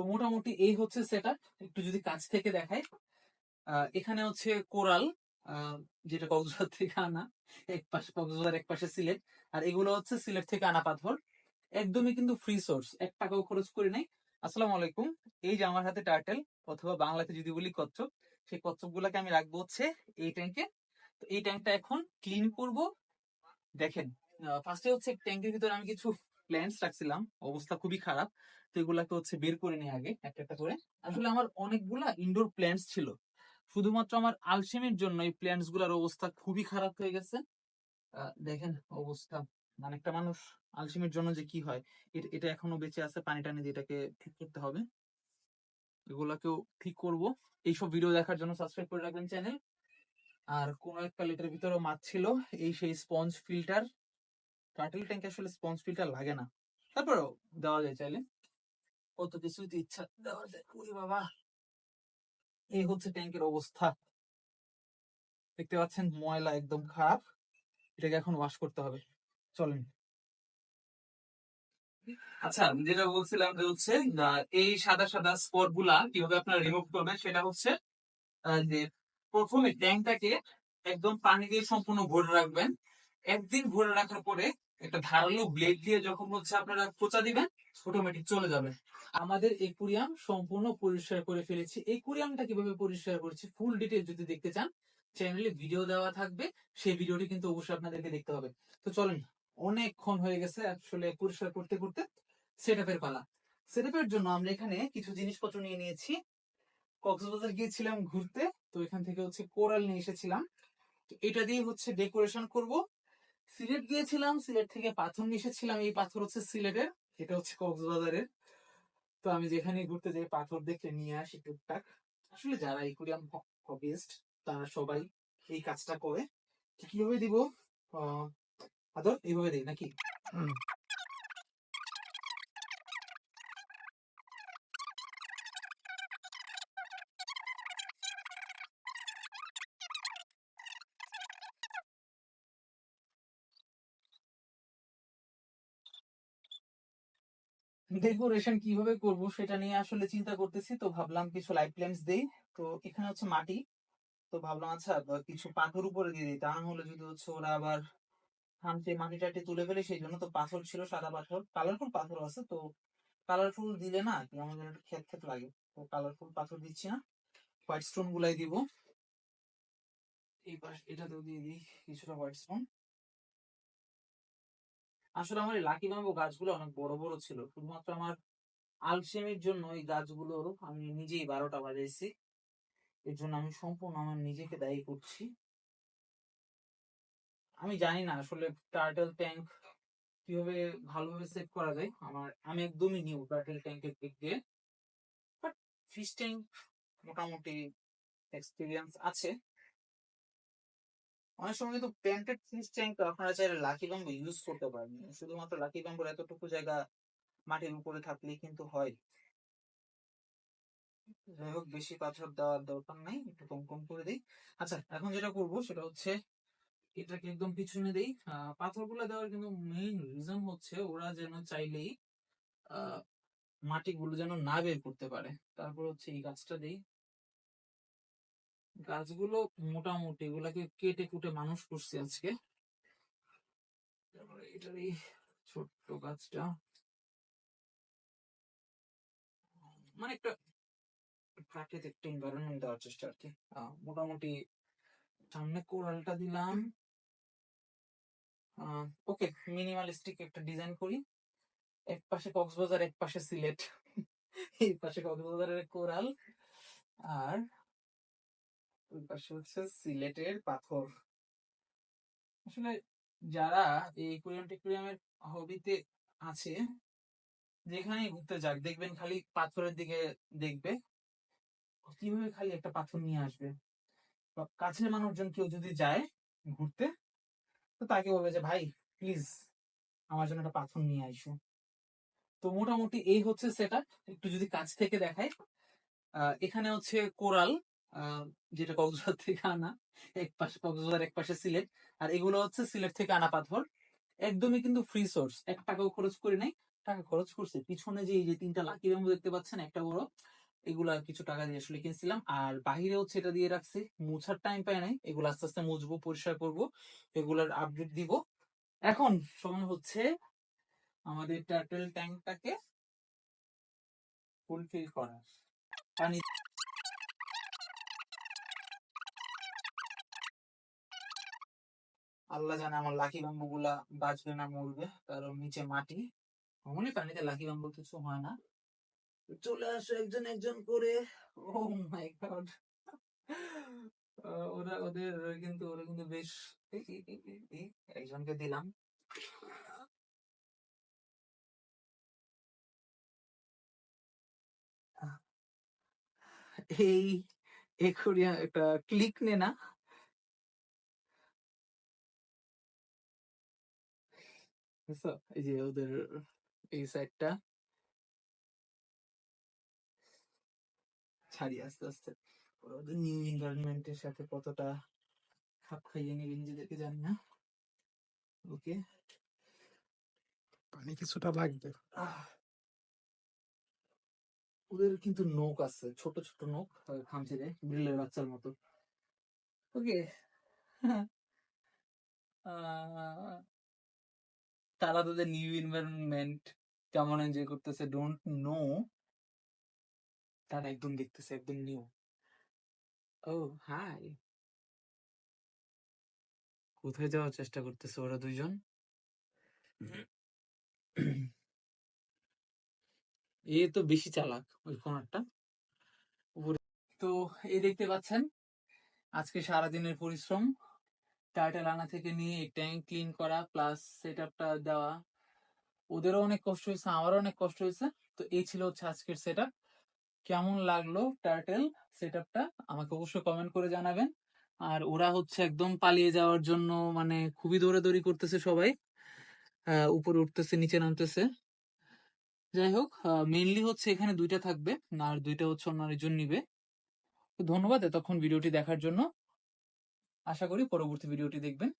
তো মোটামুটি এই হচ্ছে সেটা একটু যদি কাছ থেকে দেখাই এখানে হচ্ছে কোরাল যেটা কক্সবাজার থেকে আনা, এক পাশে কক্সবাজার এক পাশে সিলেট। আর এগুলো হচ্ছে সিলেট থেকে আনা পাথর। একদমই কিন্তু ফ্রি সোর্স এক টাকাও খরচ করি নাই। আসসালামু আলাইকুম। এই যে আমার হাতে টার্টেল অথবা বাংলাতে যদি বলি কচ্ছপ, সেই কচ্ছপ গুলাকে আমি রাখব হচ্ছে এই ট্যাঙ্কে তো এই ট্যাঙ্কটা এখন ক্লিন করব। দেখেন ফার্স্টে হচ্ছে ট্যাঙ্কের ভিতরে আমি কিছু প্ল্যান্টস রাখছিলাম অবস্থা খুবই খারাপ। তো এগুলাকে হচ্ছে বের করে নিই আগে একটা একটা করে। আসলে আমার অনেকগুলা ইনডোর প্ল্যান্টস ছিল। শুধুমাত্র আমার আলসেমির জন্য এই প্ল্যান্টসগুলার অবস্থা খুবই খারাপ হয়ে গেছে। দেখেন অবস্থা। মানে একটা মানুষ আলসেমির জন্য যে কি হয় এট- এটা এখনও বেঁচে আছে পানি টানি দিয়ে এটাকে ঠিক করতে হবে। এগুলাকেও ঠিক করব। এইসব ভিডিও দেখার জন্য সাবস্ক্রাইব করে রাখবেন চ্যানেল আর কোন একটা লিটার ভিতরে মাছ ছিল এই সেই স্পঞ্জ ফিল্টার টার্টেল ট্যাঙ্কে আসলে স্পঞ্জ ফিল্টার লাগে না। তারপরেও দেওয়া যায় চাইলে। কত কিছুই তো ইচ্ছা দেওয়া যায়। ওরে বাবা! এই হচ্ছে ট্যাঙ্কের অবস্থা। দেখতে পাচ্ছেন, ময়লা একদম খারাপ। এটাকে এখন ওয়াশ করতে হবে। চলেন। আচ্ছা যেটা বলছিলাম যে হচ্ছে এই সাদা সাদা স্পটগুলা কীভাবে আপনারা রিমুভ করবেন সেটা হচ্ছে যে প্রথমে ট্যাঙ্কটাকে একদম পানি দিয়ে সম্পূর্ণ ভরে রাখবেন। একদিন ভরে রাখার পরে একটা ধারালো ব্লেড দিয়ে যখন হচ্ছে আপনারা খোঁচা দিবেন অটোমেটিক চলে যাবে। আমাদের একুরিয়াম সম্পূর্ণ পরিষ্কার করে ফেলেছি। একুরিয়ামটা কীভাবে পরিষ্কার করেছি ফুল ডিটেল যদি দেখতে চান চ্যানেলে ভিডিও দেওয়া থাকবে, সেই ভিডিওটি কিন্তু অবশ্যই আপনাদেরকে দেখতে হবে। তো চলেন, অনেকক্ষণ হয়ে গেছে আসলে পরিষ্কার করতে করতে সেট আপের পালা। সেট আপের জন্য আমরা এখানে কিছু জিনিসপত্র নিয়ে নিয়েছি। কক্সবাজার গিয়েছিলাম ঘুরতে, তো এখান থেকে হচ্ছে কোরাল নিয়ে এসেছিলাম। তো এটা দিয়ে হচ্ছে ডেকোরেশন করব। সিলেট গিয়েছিলাম, সিলেট থেকে পাথর নিয়ে এসেছিলাম। এই পাথর হচ্ছে সিলেটের, এটা হচ্ছে কক্সবাজারের। তো আমি যেখানে ঘুরতে যাই, পাথর দেখে নিয়ে আসি টুকটাক। আসলে যারা ইকুরিয়াম হবিস্ট, তারা সবাই এই কাজটা করে। কীভাবে দিব? আদর, এইভাবে দিই নাকি? ডেকোরেশন কীভাবে করব সেটা নিয়ে আসলে চিন্তা করতেছি। তো ভাবলাম কিছু লাইট ল্যাম্পস দেই। তো এখানে হচ্ছে মাটি। তো ভাবলাম আচ্ছা কিছু পাথর উপরে দিয়ে দিই। তা না হলে যদি হচ্ছে ওরা আবার হামতে মাটি তুলে ফেলে, সেই জন্য তো পাথর ছিল, সাদা পাথর। কালারফুল পাথর আছে, তো কালারফুল দিলে না যেন একটু খেত খেত লাগে। তো কালারফুল পাথর দিচ্ছি না। হোয়াইট স্টোন গুলাই দিব। এই পাশ এটাতেও দিয়ে দিই কিছুটা হোয়াইট স্টোন আসলে আমার লাকি বাম্বু গাছগুলো অনেক বড় বড় ছিল। শুধুমাত্র আমার আলসেমের জন্য এই গাছগুলোর আমি নিজেই বারোটা বাজাইছি। এর জন্য আমি সম্পূর্ণ আমার নিজেকে দায়ী করছি। আমি জানি না আসলে টার্টেল ট্যাঙ্ক কীভাবে ভালোভাবে সেট করা যায়। আমার, আমি একদমই নিউ টার্টেল ট্যাঙ্কের দিক দিয়ে। বাট ফিশ ট্যাঙ্ক মোটামুটি এক্সপিরিয়েন্স আছে। অনেক সময় কিন্তু প্যান্টেড ফিশ ট্যাঙ্ক আপনারা চাইলে লাকি বাম্বু ইউজ করতে পারেন। শুধুমাত্র লাকি বাম্বুর এতটুকু জায়গা মাটির উপরে থাকলেই কিন্তু হয়। যাই হোক, বেশি পাথর দেওয়ার দরকার নাই, একটু কম কম করে দিই। আচ্ছা এখন যেটা করব সেটা হচ্ছে, এটাকে একদম পিছনে দেই। পাথরগুলো দেওয়ার কিন্তু মেইন রিজন হচ্ছে ওরা যেন চাইলেই মাটিগুলো যেন না বের করতে পারে। তারপর হচ্ছে এই গাছটা দেই। গাছগুলো মোটামুটি এগুলাকে কেটে কুটে মানুষ করছে আজকে। তারপরে এটার এই ছোট্ট গাছটা। মানে একটা প্রাকৃতিক এনভায়রনমেন্ট দেওয়ার চেষ্টা আর কি। মোটামুটি সামনে কোরালটা দিলাম। ওকে মিনিমালিস্টিক একটা ডিজাইন করি। এক পাশে কক্সবাজার, এক পাশে সিলেট। এই পাশে কক্সবাজারের কোরাল। আর পাশে হচ্ছে সিলেটের পাথর। আসলে যারা এই একুরিয়াম টেকুরিয়ামের হবিতে আছে, যেখানেই ঘুরতে যাক, দেখবেন খালি পাথরের দিকে দেখবে, কীভাবে খালি একটা পাথর নিয়ে আসবে। কাছের মানুষজন কেউ যদি যায় ঘুরতে, তো তাকে বলবে যে, ভাই প্লিজ আমার জন্য একটা পাথর নিয়ে আইসো। তো মোটামুটি এই হচ্ছে সেটা একটু যদি কাছ থেকে দেখাই এখানে হচ্ছে কোরাল। যেটা কক্সবাজার থেকে আনা, এক পাশে কক্সবাজার, এক পাশে সিলেট। আর এগুলো হচ্ছে সিলেট থেকে আনা পাথর। একদমই কিন্তু ফ্রি সোর্স এক টাকাও খরচ করে নাই, টাকা খরচ করছে। পিছনে যে, এই যে, তিনটা লাকি ব্যাম্বু দেখতে পাচ্ছেন, একটা বড়, এগুলা কিছু টাকা দিয়ে আসলে কিনছিলাম। আর বাহিরে হচ্ছে এটা দিয়ে রাখছি। মুছার টাইম পাই নাই। এগুলো আস্তে আস্তে মুছবো, পরিষ্কার করব। এগুলার আপডেট দিব। এখন সময় হচ্ছে আমাদের টার্টেল ট্যাঙ্কটাকে ফুলফিল করার। পানি আল্লাহ জানে আমার লাকি বাম্বু গুলা বাঁচবে না মরবে, কারণ নিচে মাটি। অমনি পানিতে লাকি বাম্বু কিছু হয় না। চলে আসো একজন একজন করে। ও মাই গড ওরা ওদের কিন্তু, ওরা কিন্তু বেশ একজনকে দিলাম। এই এখুরিয়া একটা ক্লিক নে না। বুঝছ? এই যে ওদের এই সাইডটা ছাড়ি আস্তে আস্তে। ওদের নিউ এনভায়রনমেন্টের সাথে কতটা খাপ খাইয়ে নেবে নিজেদেরকে জানি না। ওকে। পানি কিছুটা লাগবে। ওদের কিন্তু নখ আছে ছোট ছোট নখ খামচিরে বিড়ালের বাচ্চার মতো। ওকে। তারা তাদের নিউ এনভায়রনমেন্ট কেমন এনজয় করতেছে ডোন্ট নো তারা একদম দেখতেছে একদম নিউ ও হাই কোথায় যাওয়ার চেষ্টা করতেছে ওরা দুইজন? এ তো বেশি চালাক ওই কোনারটা তো এই দেখতে পাচ্ছেন, আজকে সারাদিনের পরিশ্রম। টাইটেল আনা থেকে নিয়ে এই ট্যাঙ্ক ক্লিন করা, প্লাস সেট আপটা দেওয়া, ওদেরও অনেক কষ্ট হয়েছে, আমারও অনেক কষ্ট হয়েছে। তো এই ছিল হচ্ছে আজকের সেট কেমন লাগল টার্টেল সেট আপটা আমাকে অবশ্যই কমেন্ট করে জানাবেন। আর ওরা হচ্ছে একদম পালিয়ে যাওয়ার জন্য মানে খুবই দৌড়াদৌড়ি করতেছে সবাই। উপরে উঠতেছে, নিচে নামতেছে। যাই হোক মেইনলি হচ্ছে এখানে দুইটা থাকবে, আর দুইটা হচ্ছে অন্য আরেকজন নিবে। ধন্যবাদ এতক্ষণ ভিডিওটি দেখার জন্য। আশা করি পরবর্তী ভিডিওটি দেখবেন।